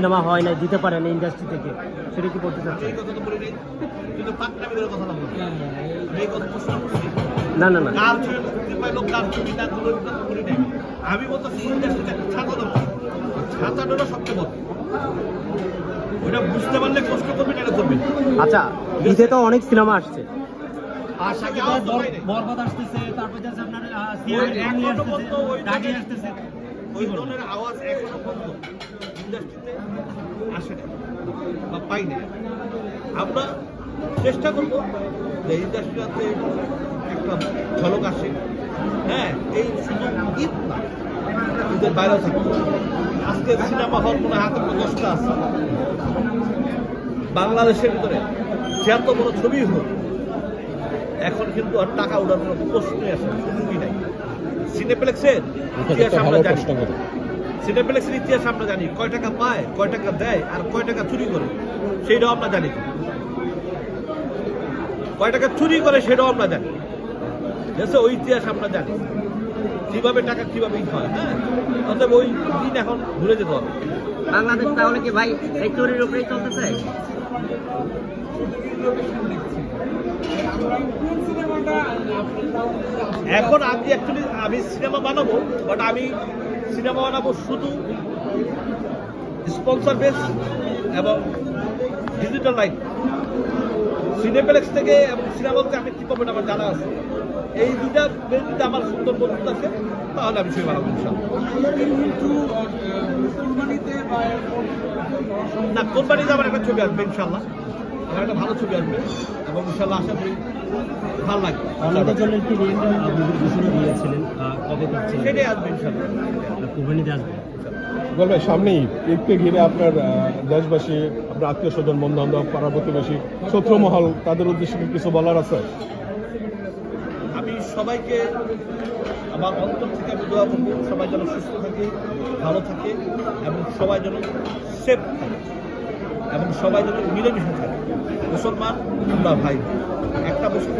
Cinema হয় না দিতে পারে না ইন্ডাস্ট্রি থেকে। সেটা কি বলতে চাচ্ছেন? পাকনামি করে কথা না না না নাই। আমি ইন্ডাস্ট্রিতে ছাতা সবচেয়ে বড়। বুঝতে পারলে কষ্ট এটা আচ্ছা ঈদে তো অনেক সিনেমা আসছে। নাই। আসতেছে তারপর আপনার আসতেছে। ওই ধরনের আওয়াজ এখনও ইন্ডাস্ট্রিতে আসে না বা পাই না। আমরা চেষ্টা করব যে ইন্ডাস্ট্রিতে একটা ঝলক আসে। হ্যাঁ এই শুধু ঈদ না। ঈদের বাইরেও থাকবে আজকে সিনেমা হল মনে হাতে দশটা আছে। বাংলাদেশের ভিতরে যত বড় ছবি হোক এখন কিন্তু আর টাকা ওঠার কোনো প্রশ্নই আসে না, সুযোগই নাই। সিনেপ্লেক্সের ইতিহাস আমরা জানি। সিনেপ্লেক্সের ইতিহাস আমরা জানি। কয় টাকা পায় কয় টাকা দেয় আর কয় টাকা চুরি করে সেইটাও আমরা জানি। কয় টাকা চুরি করে সেটাও আমরা জানি। আছে ওই ইতিহাস আমরা জানি। কীভাবে টাকা কীভাবে হয় হ্যাঁ? অতএব ওই দিন এখন ঘুরে যেতে হবে। বাংলাদেশ তাহলে কি ভাই এই চুরির উপরেই চলতেছে। এখন আমি অ্যাকচুয়ালি আমি সিনেমা বানাবো বাট আমি সিনেমা বানাবো শুধু স্পন্সর বেস এবং ডিজিটাল লাইট সিনেপ্লেক্স থেকে এবং সিনেমাতে আমি কি পাবেন আমার জানা আছে। এই দুটা যদি আমার সুন্দর বন্ধু আছে, তাহলে আমি ছবি বানাবো না, কোম্পানিতে আমার একটা ছবি আসবে ইনশাল্লাহ আমার একটা ভালো ছবি আসবে। এবং ইনশাল্লাহ আশা করি ভালো লাগবে আমাদের জন্য একটি ঘোষণা দিয়েছিলেন কবে করছেন সেটাই আসবে ইনশাল্লাহ কুরবানিতে আসবে বল ভাই সামনে ঈদকে ঘিরে আপনার দেশবাসী আপনার আত্মীয় স্বজন বন্ধু বান্ধব পাড়া প্রতিবেশী শত্রু তাদের উদ্দেশ্যে কিছু বলার আছে? আমি সবাইকে আমার অন্তর থেকে আমি দোয়া করব। সবাই যেন সুস্থ থাকে ভালো থাকে এবং সবাই যেন সেফ থাকে। এবং সবাই যেন মিলেমিশে থাকে। মুসলমান আমরা ভাই। একটা মুসলমান